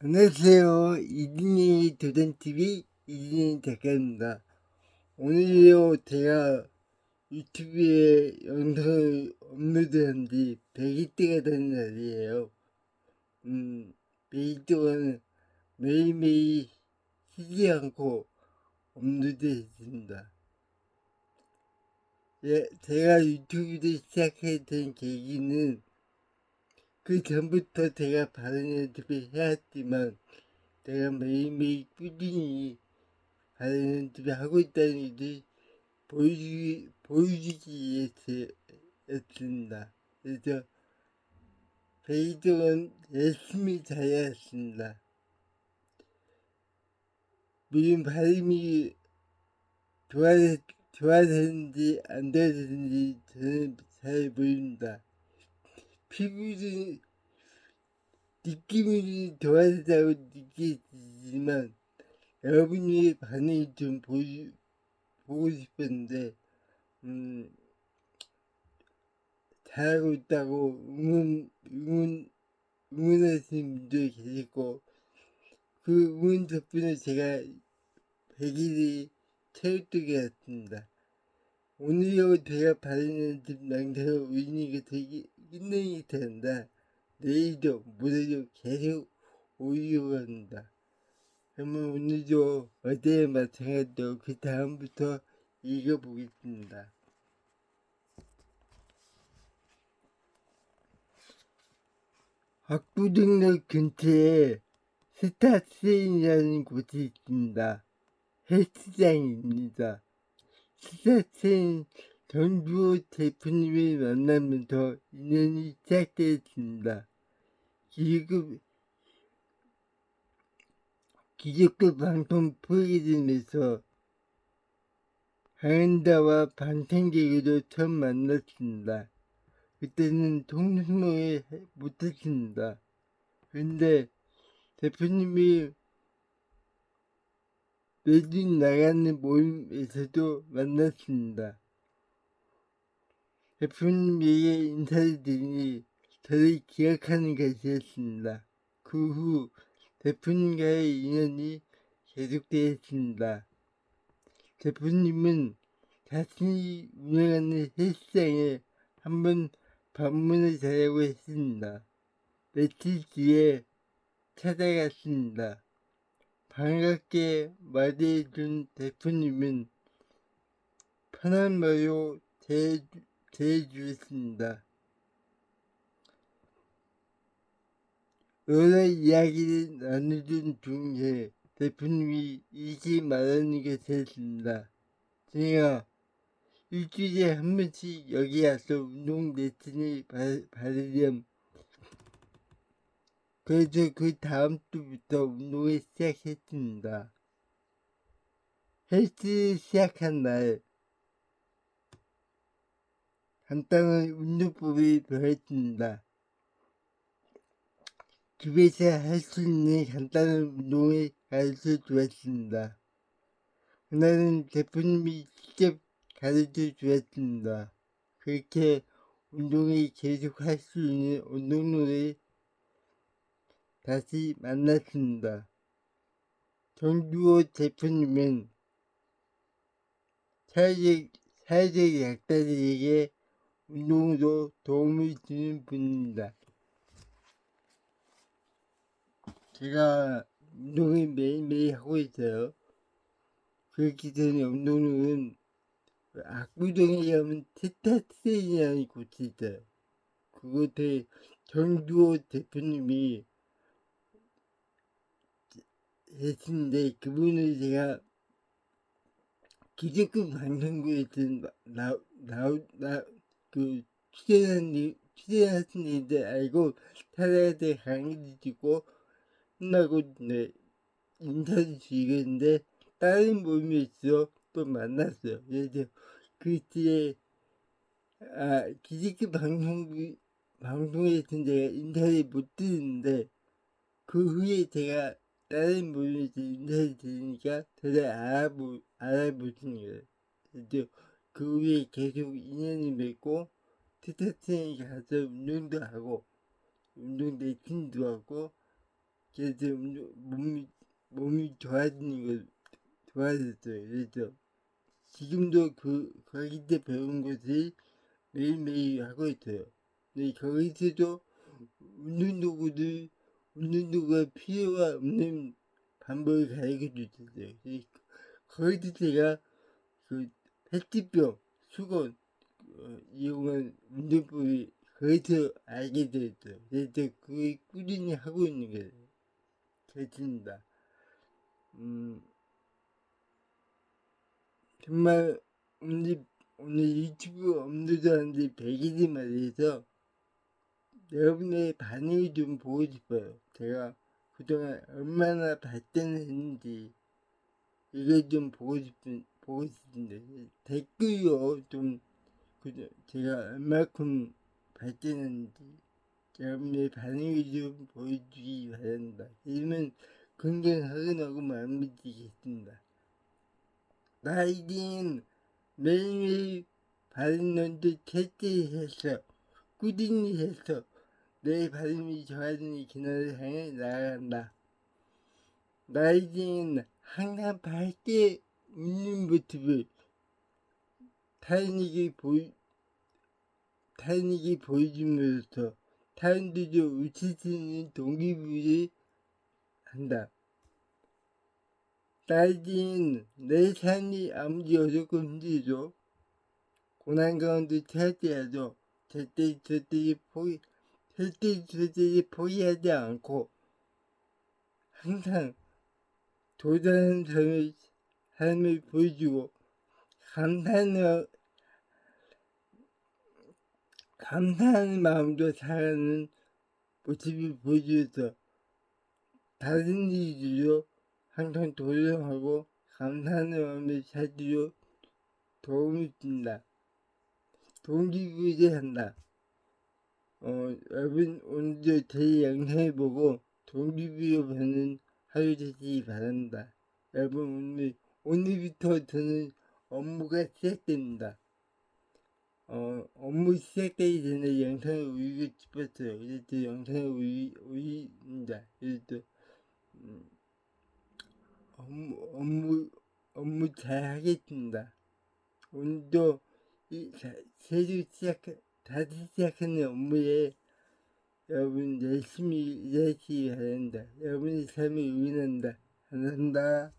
안녕하세요. 이진이 도전TV 이진이 작가입니다. 오늘요, 제가 유튜브에 영상을 업로드한 지 100일째가 되는 날이에요. 음, 100일 동안 매일매일 쉬지 않고 업로드했습니다. 예, 제가 유튜브를 시작하게 된 계기는 그 전부터 제가 바른 연습을 해왔지만 내가 매일매일 꾸준히 바른 연습을 하고 있다는 것을 보여주기, 보여주기 위해서였습니다. 그래서 동안 열심히 잘해왔습니다. 물론 발음이 좋아, 좋아졌는지 안 좋아졌는지 저는 잘 모릅니다. 피부는 느낌이 좋아졌다고 느끼지만 여러분의 반응이 좀 보시, 보고 싶었는데 음, 잘하고 있다고 응원, 응원, 응원하시는 분도 계시고 그 응원 덕분에 제가 100일이 체육되게 왔습니다. 오늘요 제가 연습 영상을 올리는 게 되게 힘들이 된다. 내일도 모레도 계속 합니다. 그러면 오늘도 어제에 마찬가지로 그 다음부터 읽어보겠습니다. 학부등록 근처에 스타트인이라는 곳이 있습니다. 헬스장입니다. 스타트인 전주호 대표님을 만나면서 인연이 시작되었습니다. 기급, 기적급 방송 프로그램에서 강한다와 방탄개그로 처음 만났습니다. 그때는 통성을 못했습니다. 근데 대표님이 매주 나가는 모임에서도 만났습니다. 대표님에게 인사를 드리니 저를 기억하는 것이었습니다. 그 후 대표님과의 인연이 계속되었습니다. 대표님은 자신이 운영하는 헬스장에 한번 방문을 하려고 했습니다. 며칠 뒤에 찾아갔습니다. 반갑게 맞이해준 대표님은 편한 말로 대해주었습니다. 여러 이야기를 나누던 중에 대표님이 이렇게 말하는 것이었습니다. 제가 일주일에 한 번씩 여기 와서 운동 레슨을 받으렴. 그래서 그 다음 주부터 운동을 시작했습니다. 헬스 시작한 날, 간단한 운동법을 배웠습니다. 집에서 할 수 있는 간단한 운동을 가르쳐 주었습니다. 그날은 대표님이 직접 가르쳐 주었습니다. 그렇게 운동을 계속 할 수 있는 운동로를 다시 만났습니다. 정주호 대표님은 사회적, 사회적 약자들에게 운동으로 도움을 주는 분입니다. 제가 운동을 매일매일 하고 있어요. 그렇기 때문에 운동은 악구동에 가면 테타스인이라는 곳이 있어요. 그곳에 정주호 대표님이 했는데 그분을 제가 기적급 방송국에서 나, 나, 나, 그, 출연한, 출연하신 일들 알고 찾아가서 강의 주고 끝나고 네, 인사를 드리겠는데 다른 모임에서 또 만났어요. 그래서 그때 아, 기적급 방송국 방송에서 제가 인사를 못 드리는데 그 후에 제가 다른 모임에서 인사를 드리니까 저를 알아보, 알아보신 거예요. 그래서 그 후에 계속 인연이 맺고 티타트에 가서 운동도 하고 운동 레슨도 하고 그래서 운동- 몸이 몸이 좋아지는 걸 좋아졌어요. 그래서 지금도 그 거기 때 배운 것을 매일매일 하고 있어요. 근데 거기서도 운동 도구들 운동 도구가 필요가 없는 방법을 가르쳐 주셨어요. 그래서 거기서 제가 그 페트병, 수건 어, 이용한 운동법이 거기서 알게 됐어요. 그래서 그걸 꾸준히 하고 있는 게 됐습니다. 음, 정말 오늘 오늘 유튜브 업로드하는데 100일이 말해서 여러분의 반응을 좀 보고 싶어요. 제가 그동안 얼마나 발전했는지 이걸 좀 보고 싶은 보고 싶은데 댓글로 좀 그저 제가 얼마큼 발전했는지 여러분의 반응을 좀 보여주기 바랍니다. 이러면 건강하고 마음이 드리겠습니다. 나이는 매일매일 바른 놈도 채취해서 꾸준히 해서 내 발음이 좋아지는 기능을 향해 나아간다. 나이는 항상 밝게 웃는 모습을 타인에게 보이 타인에게 보여줌으로써 타인들도 웃을 수 있는 동기부여를 한다. 나이는 내 삶이 아무리 어렵고 힘들어도 고난 가운데 찾아도 절대 절대 포기 절대 절대 포기하지 않고 항상 도전하는 삶을, 삶을 보여주고 감사하는 감사하는 마음도 살아가는 모습을 보여줘서 다른 이들도 항상 도전하고 감사하는 마음을 찾으려 도움을 준다. 동기부여 한다. 어, 여러분 오늘도 제 영상을 보고 동기부여 받는 하루 되시기 바랍니다. 여러분 오늘 오늘부터 저는 업무가 시작됩니다. 어, 업무 시작되기 전에 영상을 올리고 싶었어요. 그래서 영상을 올리, 올립니다. 그래서 음, 업무, 업무, 업무 잘 하겠습니다. 오늘도 이, 자, 새로 시작, 다시 시작하는 업무에 여러분 열심히 일하시기 바랍니다. 여러분의 삶을 응원한다. 감사합니다.